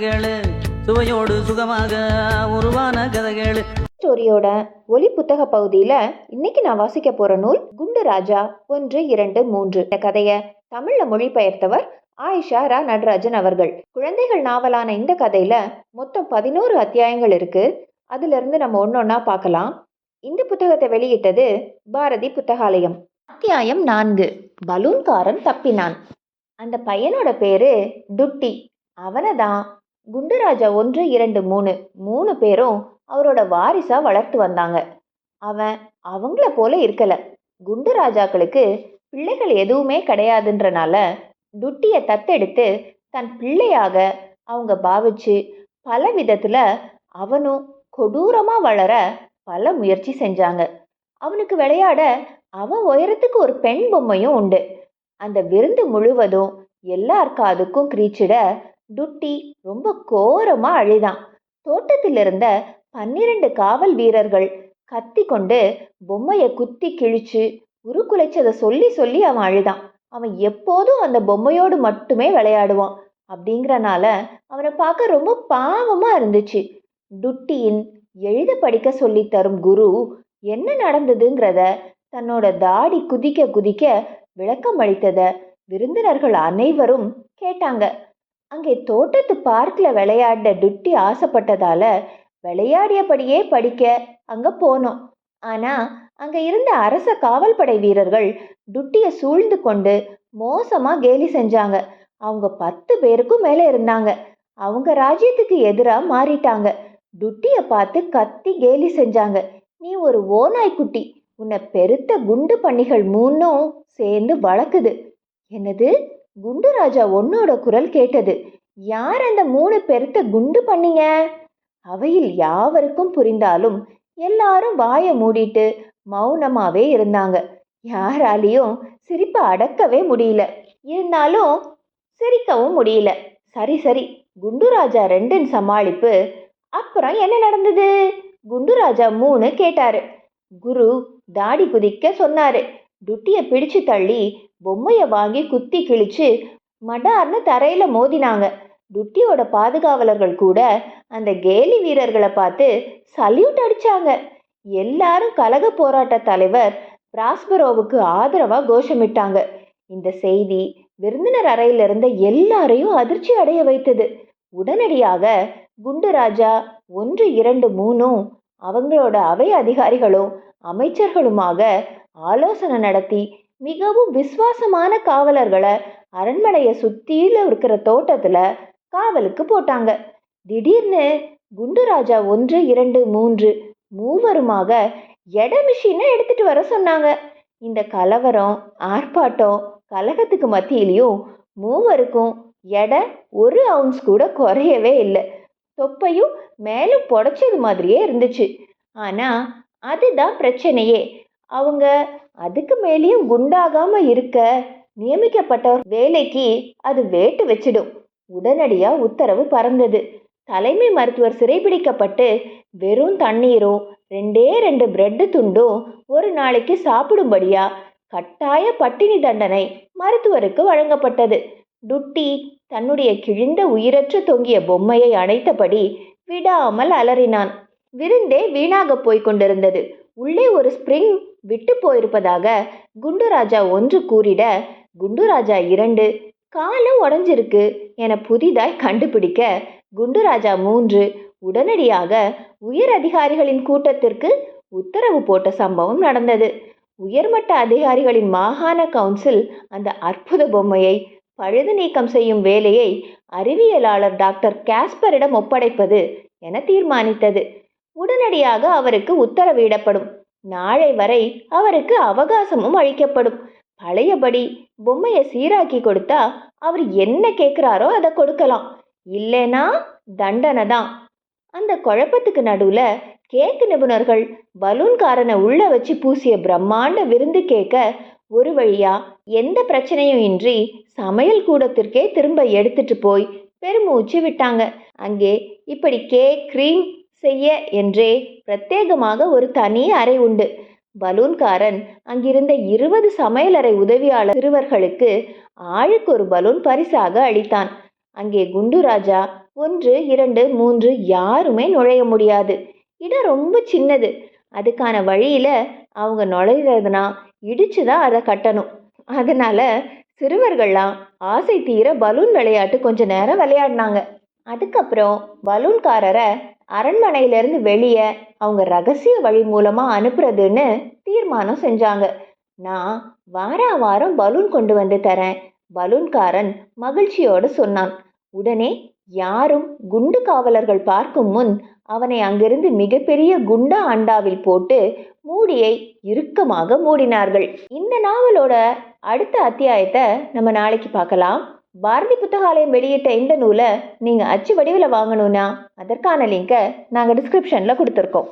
கதைகள் சுவையோடு சுகமாக உருவான கதைகள். ஸ்டோரியோட ஒலி புத்தக பகுதியில் இன்னைக்கு நான் வாசிக்க போற நூல் குண்டு ராஜா ஒன்று இரண்டு மூன்று. இந்த கதையை தமிழ்ல மொழிபெயர்த்தவர் ஆயிஷா ரா நடராஜன் அவர்கள். குழந்தைகள் நாவலான இந்த கதையில மொத்தம் பதினோரு அத்தியாயங்கள் இருக்கு. அதுல இருந்து நம்ம ஒன்னொன்னா பார்க்கலாம். இந்த புத்தகத்தை வெளியிட்டது பாரதி புத்தகாலயம். அத்தியாயம் நான்கு. பலூன்காரன் தப்பினான். அந்த பையனோட பேரு டுட்டி. அவனை தான் குண்டுராஜா ஒன்று இரண்டு மூணு. மூணு பேரும் அவரோட வாரிசா வளர்த்து வந்தாங்க. அவன் அவங்கள போல இருக்கல. குண்டு ராஜாக்களுக்கு பிள்ளைகள் எதுவுமே கிடையாதுன்றனால டுட்டிய தத்தெடுத்து தன் பிள்ளையாக அவங்க பாவிச்சு பல விதத்துல அவனும் கொடூரமா வளர பல முயற்சி செஞ்சாங்க. அவனுக்கு விளையாட அவன் உயரத்துக்கு ஒரு பெண் பொம்மையும் உண்டு. அந்த விருந்து முழுவதும் எல்லார் காதுக்கும் கிரீச்சிட டுட்டி ரொம்ப கோரமா அழுதான். தோட்டத்தில் இருந்த பன்னிரண்டு காவல் வீரர்கள் கத்தி கொண்டு பொம்மையை குத்தி கிழிச்சு உருக்குலைச்சதை சொல்லி சொல்லி அவன் அழுதான். அவன் எப்போதும் அந்த பொம்மையோடு மட்டுமே விளையாடுவான் அப்படிங்கிறனால அவனை பார்க்க ரொம்ப பாவமா இருந்துச்சு. டுட்டியின் எழுத படிக்க சொல்லி தரும் குரு என்ன நடந்ததுங்கிறத தன்னோட தாடி குதிக்க குதிக்க விளக்கம் அளித்தத விருந்தினர்கள் அனைவரும் கேட்டாங்க. அங்கே தோட்டத்து பார்க்கில் விளையாட டுட்டி ஆசைப்பட்டதால விளையாடியபடியே படிக்க அங்க போனோம். ஆனா அங்க இருந்த அரச காவல்படை வீரர்கள் டுட்டியை சூழ்ந்து கொண்டு மோசமா கேலி செஞ்சாங்க. அவங்க பத்து பேருக்கும் மேல இருந்தாங்க. அவங்க ராஜ்யத்துக்கு எதிராக மாறிட்டாங்க. டுட்டியை பார்த்து கத்தி கேலி செஞ்சாங்க. நீ ஒரு ஓநாய்க்குட்டி உன்னை பெருத்த குண்டு பண்ணிகள் மூணும் சேர்ந்து வளர்க்குது. என்னது? குண்டு ராஜா உன்னோட குரல் கேட்டது. யார் அந்த மூணு பெருத்த குண்டு பண்ணீங்க? அவையில் யாவருக்கும் புரிந்தாலும் எல்லாரும் வாயை மூடிட்டு மௌனமாவே இருந்தாங்க. யாராலையும் சிரிப்பை அடக்கவே முடியல. இருந்தாலும் சிரிக்கவும் முடியல. சரி சரி. குண்டுராஜா ரெண்டின் சமாளிப்பு. அப்புறம் என்ன நடந்தது? குண்டுராஜா மூணு கேட்டாரு. குரு தாடி குதிக்க சொன்னாரு. டுட்டியை பிடிச்சு தள்ளி பொம்மையை வாங்கி குத்தி கிழிச்சு மடார்னு தரையில மோதினாங்க. டுட்டியோட பாதுகாவலர்கள் கூட அந்த கேலி வீரர்களை பார்த்து சல்யூட் அடிச்சாங்க. எல்லாரும் கலக போராட்ட தலைவர் பிராஸ்பரோவுக்கு ஆதரவா கோஷமிட்டாங்க. இந்த செய்தி விருந்தினர் அறையில் இருந்த எல்லாரையும் அதிர்ச்சி அடைய வைத்தது. உடனடியாக குண்டு ராஜா ஒன்று இரண்டு மூணும் அவங்களோட அவை அதிகாரிகளும் அமைச்சர்களுமாக ஆலோசனை நடத்தி மிகவும் விசுவாசமான காவலர்களை அரண்மனையை சுத்தியில இருக்கிற தோட்டத்துல காவலுக்கு போட்டாங்க. திடீர்னு குண்டு ராஜா ஒன்று இரண்டு மூன்று மூவருமாக எடை மிஷினை எடுத்துட்டு வர சொன்னாங்க. இந்த கலவரம் ஆர்ப்பாட்டம் கலகத்துக்கு மத்தியிலையும் மூவருக்கும் எடை ஒரு அவுன்ஸ் கூட குறையவே இல்லை. தொப்பையும் மேலும் புடைச்சது மாதிரியே இருந்துச்சு. ஆனா அதுதான் பிரச்சனையே. அவங்க அதுக்கு மேலேயும் குண்டாகாம இருக்க நியமிக்கப்பட்ட வேலைக்கு அது வேட்டு வச்சிடும். உடனடியா உத்தரவு பறந்தது. தலைமை மருத்துவர் சிறைபிடிக்கப்பட்டு வெறும் தண்ணீரும் ரெண்டே ரெண்டு பிரெட்டு துண்டும் ஒரு நாளைக்கு சாப்பிடும்படியா கட்டாய பட்டினி தண்டனை மருத்துவருக்கு வழங்கப்பட்டது. டுட்டி தன்னுடைய கிழிந்த உயிரற்று தொங்கிய பொம்மையை அணைத்தபடி விடாமல் அலறினான். விருந்தே வீணாக போய்க் கொண்டிருந்தது. உள்ளே ஒரு ஸ்ப்ரிங் விட்டு போயிருப்பதாக குண்டுராஜா ஒன்று கூறிட குண்டுராஜா இரண்டு காலும் உடஞ்சிருக்கு என புதிதாய் கண்டுபிடிக்க குண்டுராஜா மூன்று உடனடியாக உயர் அதிகாரிகளின் கூட்டத்திற்கு உத்தரவு போட்ட சம்பவம் நடந்தது. உயர்மட்ட அதிகாரிகளின் மாகாண கவுன்சில் அந்த அற்புத பொம்மையை பழுது நீக்கம் செய்யும் வேலையை அறிவியலாளர் டாக்டர் காஸ்பரிடம் ஒப்படைப்பது என தீர்மானித்தது. உடனடியாக அவருக்கு உத்தரவிடப்படும். நாளை வரை அவருக்கு அவகாசமும் அளிக்கப்படும். பழையபடி பொம்மையை சீராக்கி கொடுத்தா அவர் என்ன கேட்குறாரோ அதை கொடுக்கலாம். இல்லைனா தண்டனை தான். அந்த குழப்பத்துக்கு நடுவில் கேக்கு நிபுணர்கள் பலூன்காரனை உள்ள வச்சு பூசிய பிரம்மாண்ட விருந்து கேட்க ஒரு வழியா எந்த பிரச்சனையும் இன்றி சமையல் கூடத்திற்கே திரும்ப எடுத்துட்டு போய் பெருமூச்சு விட்டாங்க. அங்கே இப்படி கேக் கிரீம் செய்ய என்றே பிரத்யேகமாக ஒரு தனி அறை உண்டு. பலூன்காரன் அங்கிருந்த இருபது சமையலறை உதவியாளர் சிறுவர்களுக்கு ஆளுக்கு ஒரு பலூன் பரிசாக அளித்தான். அங்கே குண்டு ராஜா ஒன்று இரண்டு மூன்று யாருமே நுழைய முடியாது. இடம் ரொம்ப சின்னது. அதுக்கான வழியில் அவங்க நுழையிறதுனா இடிச்சு தான் அதை கட்டணும். அதனால சிறுவர்கள்லாம் ஆசை தீர பலூன் விளையாட்டு கொஞ்ச நேரம் விளையாடினாங்க. அதுக்கப்புறம் பலூன்காரரை அரண்மனையிலேருந்து வெளியே அவங்க ரகசிய வழி மூலமாக அனுப்புறதுன்னு தீர்மானம் செஞ்சாங்க. நான் வாரா வாரம் பலூன் கொண்டு வந்து தரேன் பலூன்காரன் மகிழ்ச்சியோடு சொன்னான். உடனே யாரும் குண்டு காவலர்கள் பார்க்கும் முன் அவனை அங்கிருந்து மிகப்பெரிய குண்டா அண்டாவில் போட்டு மூடியை இறுக்கமாக மூடினார்கள். இந்த நாவலோட அடுத்த அத்தியாயத்தை நம்ம நாளைக்கு பார்க்கலாம். பாரதி புத்தகாலயம் வெளியிட்ட இந்த நூலை நீங்கள் அச்சு வடிவில் வாங்கணும்னா அதற்கான லிங்கை நாங்கள் டிஸ்கிரிப்ஷனில் கொடுத்துருக்கோம்.